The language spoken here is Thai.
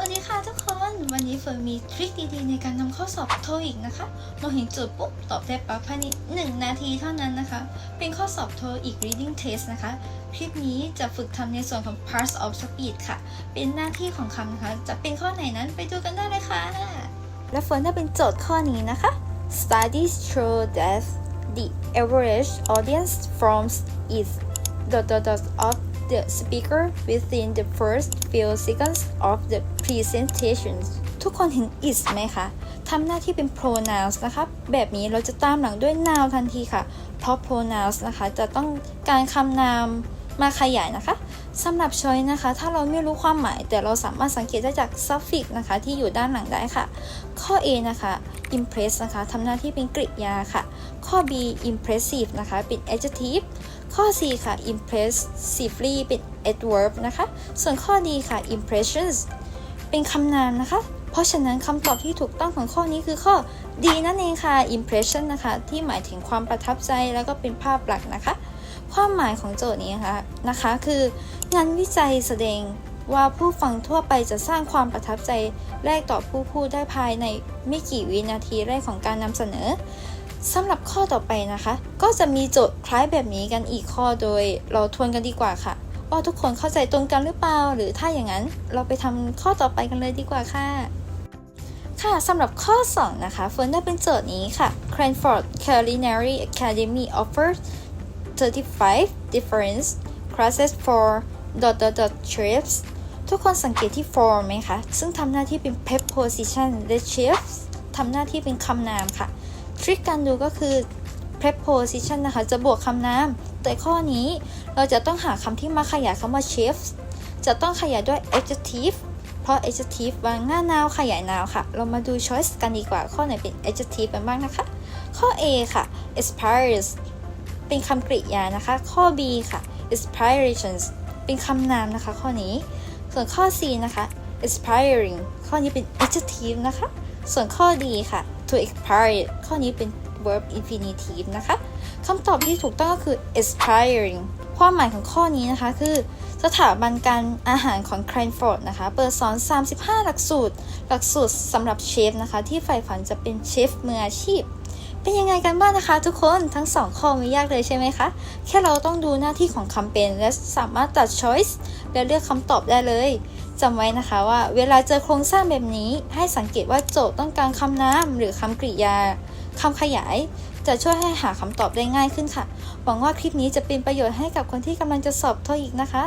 วัสดีค่ะทุกคนวันนี้เฟิร์นมีทริคดีๆในการทำข้อสอบโทอีกนะคะ เราเห็นโจทย์ปุ๊บตอบได้ปั๊บภายใน1นาทีเท่านั้นนะคะ เป็นข้อสอบโทอีก reading test นะคะ คลิปนี้จะฝึกทำในส่วนของ parts of speed ค่ะ เป็นหน้าที่ของคำนะคะ จะเป็นข้อไหนนั้นไปดูกันได้เลยค่ะ และเฟิร์นได้เป็นโจทย์ข้อนี้นะคะ Studies show that the average audience forms is dot dot dot of the speaker within the first few seconds of the presentation ทุกคนเห็น is ไหมคะ ทำหน้าที่เป็น pronouns นะคะ แบบนี้เราจะตามหลังด้วย noun ทันทีค่ะ เพราะ pronouns นะคะ จะต้องการคำนามมาขยายนะคะสำหรับ choice นะคะ ถ้าเราไม่รู้ความหมาย แต่เราสามารถสังเกตได้จาก suffix นะคะ ที่อยู่ด้านหลังได้ค่ะ ข้อ A นะคะ impress นะคะทำหน้าที่เป็นกริยาค่ะ ข้อ B impressive นะคะ เป็น adjective ข้อ C ค่ะ impressively เป็น adverb นะคะ ส่วนข้อ D ค่ะ impressions เป็นคำนามนะคะ เพราะฉะนั้นคำตอบที่ถูกต้องของข้อนี้คือข้อ D นั่นเองค่ะ impression นะคะ ที่หมายถึงความประทับใจแล้วก็เป็นภาพลักษณ์นะคะ ความหมายของโจทย์นี้นะคะนะคะ คืองานวิจัยแสดงว่าผู้ฟังทั่วไปจะสร้างความประทับใจแรกต่อผู้พูดได้ภายในไม่กี่วินาทีแรกของการนำเสนอ สำหรับข้อต่อไปนะคะ ก็จะมีโจทย์คล้ายแบบนี้กันอีกข้อโดยเราทวนกันดีกว่าค่ะ ว่าทุกคนเข้าใจตรงกันหรือเปล่า หรือถ้าอย่างนั้นเราไปทำข้อต่อไปกันเลยดีกว่าค่ะ ค่ะสำหรับข้อ 2 นะคะเฟิร์นได้เป็นโจทย์นี้ค่ะ Cranford Culinary Academy offers 35 different classes for dot dot dot chefs ทุกคนสังเกตที่ for ไหมคะ ซึ่งทำหน้าที่เป็น preposition และ chefs ทำหน้าที่เป็นคำนามค่ะ ทริคการดูก็คือ preposition นะคะ จะบวกคำนาม แต่ข้อนี้เราจะต้องหาคำที่มาขยายคำว่า chefs จะต้องขยายด้วย adjective เพราะ adjective วางหน้า noun ขยาย noun ค่ะ เรามาดู choice กันดีกว่า ข้อไหนเป็น adjective กันบ้างนะคะ ข้อ A ค่ะ aspires เป็นคำกริยานะคะ ข้อ B ค่ะ aspirations เป็นคำนามนะคะ ข้อนี้ ส่วนข้อ C นะคะ aspiring ข้อนี้เป็น adjective นะคะ ส่วนข้อ D ค่ะ to aspire ข้อนี้เป็น verb infinitive นะคะคำตอบที่ถูกต้องก็คือ aspiring ความหมายของข้อนี้นะคะคือ สถาบันการอาหารของ Cranford นะคะ เปิดสอน 35 หลักสูตร หลักสูตรสำหรับเชฟนะคะ ที่ใฝ่ฝันจะเป็นเชฟมืออาชีพ เป็นยังไงกันบ้างนะคะทุกคนทั้งสองข้อไม่ยากเลยใช่ไหมคะ แค่เราต้องดูหน้าที่ของคำเป็น และสามารถตัด choice และเลือกคำตอบได้เลย จำไว้นะคะว่าเวลาเจอโครงสร้างแบบนี้ให้สังเกตว่าโจทย์ต้องการคำนามหรือคำกริยาคำขยาย จะช่วยให้หาคำตอบได้ง่ายขึ้นค่ะ หวังว่าคลิปนี้จะเป็นประโยชน์ให้กับคนที่กำลังจะสอบโทอีกนะคะ